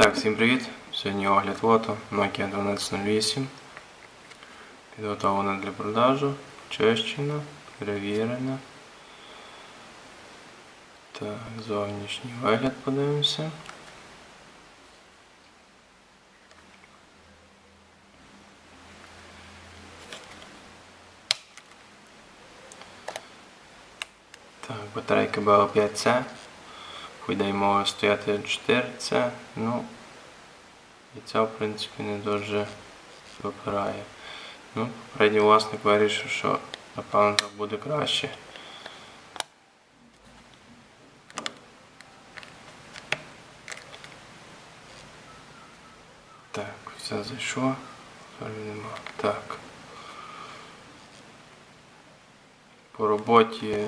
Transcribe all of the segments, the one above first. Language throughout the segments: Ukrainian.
Так, всім привіт! Сьогодні огляд лото Nokia 1208. Підготовлена для продажу, чищена, перевірена. Так, зовнішній вигляд подивимося. Так, батарейка BL5C. Мова стояти 4C. Ну, і ця, в принципі, не дуже випирає. Ну, попередній власник вирішив, що напевно так буде краще. Так, все зайшло. Нема. Так. По роботі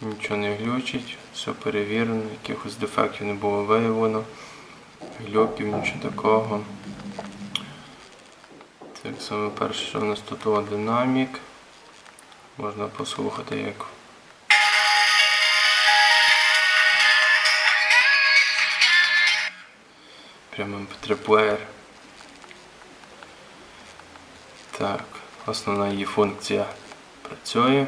нічого не глючить, все перевірено, якихось дефектів не було виявлено, глюків, нічого такого. Так саме перше, що в нас тут динамік. Можна послухати як. Прямо mp3 плеєр. Так, основна її функція працює.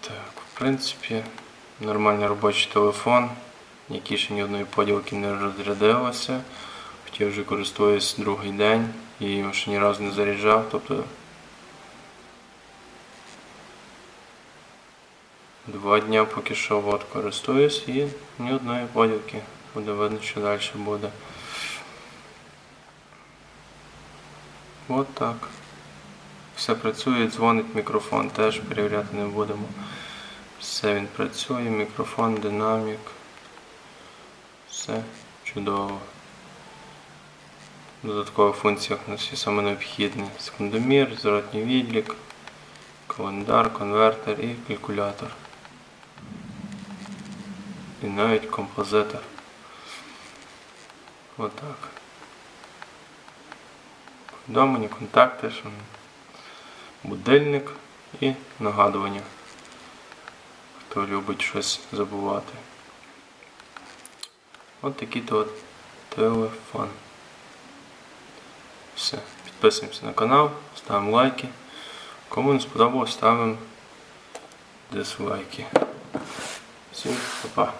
Так, в принципі, нормальний робочий телефон, який ще ні одної поділки не розрядилося. Хоча вже користуюсь другий день і ще ні разу не заряджав. Тобто два дня поки що от користуюсь і ні одної поділки. Буде видно, що далі буде. От так. Все працює, дзвонить мікрофон, теж перевіряти не будемо. Все він працює, мікрофон, динамік. Все чудово. В додаткових функціях у нас є саме необхідне секундомір, зворотній відлік, календар, конвертер і калькулятор. І навіть композитор. Отак. Повідомлення, контакти, будильник і нагадування. Хто любить щось забувати. От такий то телефон. Все. Підписуємося на канал, ставимо лайки. Кому не сподобалось, ставимо дизлайки. Всім па-па.